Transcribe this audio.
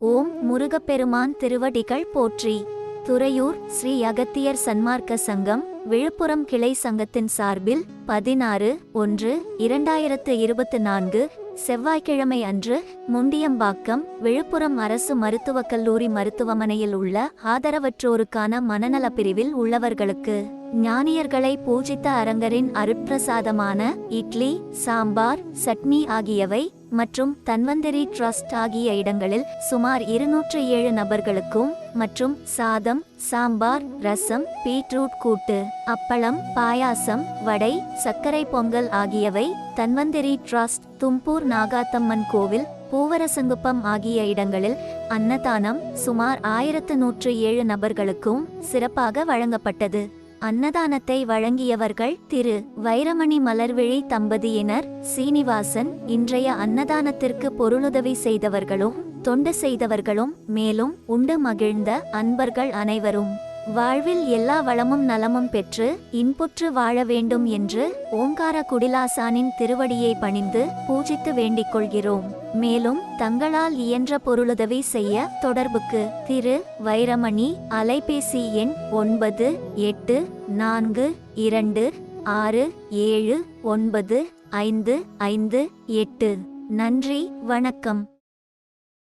ஓம் முருகப்பெருமான் திருவடிகள் போற்றி. துறையூர் ஸ்ரீ அகத்தியர் சன்மார்க்க சங்கம் விழுப்புரம் கிளை சங்கத்தின் சார்பில் பதினாறு ஒன்று இரண்டாயிரத்து இருபத்து நான்கு செவ்வாய்க்கிழமை அன்று முண்டியம்பாக்கம் விழுப்புரம் அரசு மருத்துவக் கல்லூரி மருத்துவமனையில் உள்ள ஆதரவற்றோருக்கான மனநலப் பிரிவில் உள்ளவர்களுக்கு ஞானியர்களை பூஜித்த அரங்கரின் அருட்பிரசாதமான இட்லி சாம்பார் சட்னி ஆகியவை மற்றும் தன்வந்திரி ட்ரஸ்ட் ஆகிய இடங்களில் சுமார் இருநூற்று ஏழு நபர்களுக்கும் மற்றும் சாதம் சாம்பார் ரசம் பீட்ரூட் கூட்டு அப்பளம் பாயாசம் வடை சர்க்கரை பொங்கல் ஆகியவை தன்வந்திரி ட்ரஸ்ட் தும்பூர் நாகாத்தம்மன் கோவில் பூவரசங்குப்பம் ஆகிய இடங்களில் அன்னதானம் சுமார் ஆயிரத்து நூற்று ஏழு நபர்களுக்கும் சிறப்பாக வழங்கப்பட்டது. அன்னதானத்தை வழங்கியவர்கள் திரு. வைரமணி மலர்விழி தம்பதியினர் சீனிவாசன் இன்றைய அன்னதானத்திற்கு பொருளுதவி செய்தவர்களும் தொண்டு செய்தவர்களும் மேலும் உண்டு மகிழ்ந்த அன்பர்கள் அனைவரும். வாழ்வில் எல்லா வளமும் நலமும் பெற்று இன்புற்று வாழ வேண்டும் என்று ஓங்கார குடிலாசானின் திருவடியை பணிந்து பூஜித்து வேண்டிக் கொள்கிறோம். மேலும் தங்களால் இயன்ற பொருளுதவி செய்ய தொடர்புக்கு திரு. வைரமணி அலைபேசி எண் ஒன்பது எட்டு நான்கு இரண்டு ஆறு ஏழு ஒன்பது ஐந்து ஐந்து எட்டு. நன்றி வணக்கம்.